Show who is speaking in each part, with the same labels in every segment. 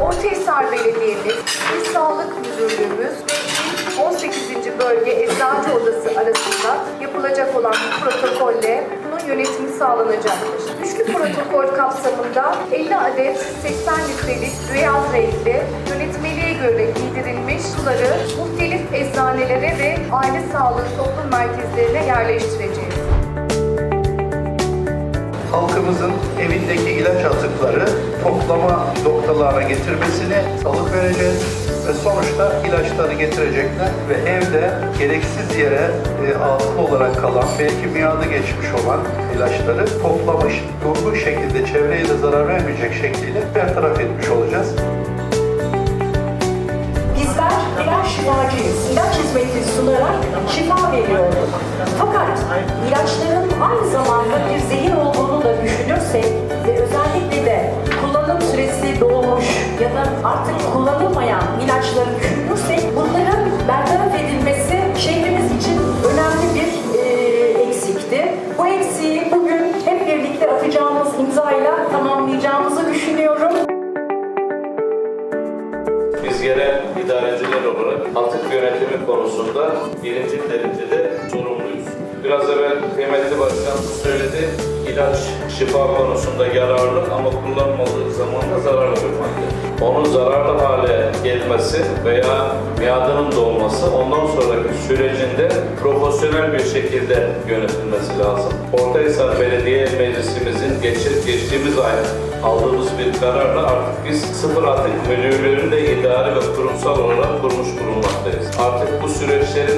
Speaker 1: Ortahisar Belediye'miz, İl Sağlık Müdürlüğümüz ve 18. Bölge Eczacı Odası arasında yapılacak olan bu protokolle bunun yönetimi sağlanacaktır. Üçlü protokol kapsamında 50 adet 80 litrelik beyaz renkli yönetmeliğe göre giydirilmiş suları muhtelif eczanelere ve aile sağlığı toplum merkezlerine yerleştireceğiz.
Speaker 2: halkımızın evindeki ilaç atıkları toplama noktalarına getirmesini salık vereceğiz ve sonuçta ilaçları getirecekler ve evde gereksiz yere e, atıl olarak kalan belki miadı geçmiş olan ilaçları toplamış durgun şekilde çevreye de zarar vermeyecek şekliyle bertaraf etmiş olacağız.
Speaker 3: Bizler birer şifacıyız. İlaç hizmeti sunarak şifa veriyorduk. Fakat ilaçların artık kullanılmayan ilaçları düşünürsek bunların bertaraf edilmesi şehrimiz için önemli bir e, eksikti. Bu eksiği bugün hep birlikte atacağımız imzayla tamamlayacağımızı düşünüyorum.
Speaker 4: Biz yerel idareciler olarak atık yönetimi konusunda birinci derecede. Biraz evvel kıymetli başkan söyledi, ilaç şifa konusunda yararlı ama kullanılmadığı zaman da zararlı bir madde. Onun zararlı hale gelmesi veya miadının dolması ondan sonraki sürecinde profesyonel bir şekilde yönetilmesi lazım. Ortahisar Belediye Meclisimizin geçir, geçtiğimiz ay aldığımız bir kararla artık biz sıfır atık müdürlüğünü de idari ve kurumsal olarak kurmuş bulunmaktayız. Artık bu süreçleri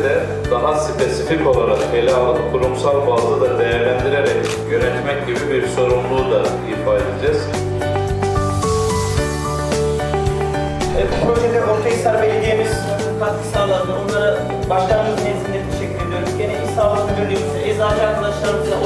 Speaker 4: sanat spesifik olarak ele alıp kurumsal bazda da değerlendirerek yönetmek gibi bir sorumluluğu da ifade edeceğiz.
Speaker 5: E, bu projede Ortahisar
Speaker 6: Belediye'miz
Speaker 5: katkı sağladı.
Speaker 6: Onlara başkanımız nezdinde teşekkür ediyoruz. Gene İl Sağlık Müdürlüğümüze, eczacı arkadaşlarımıza,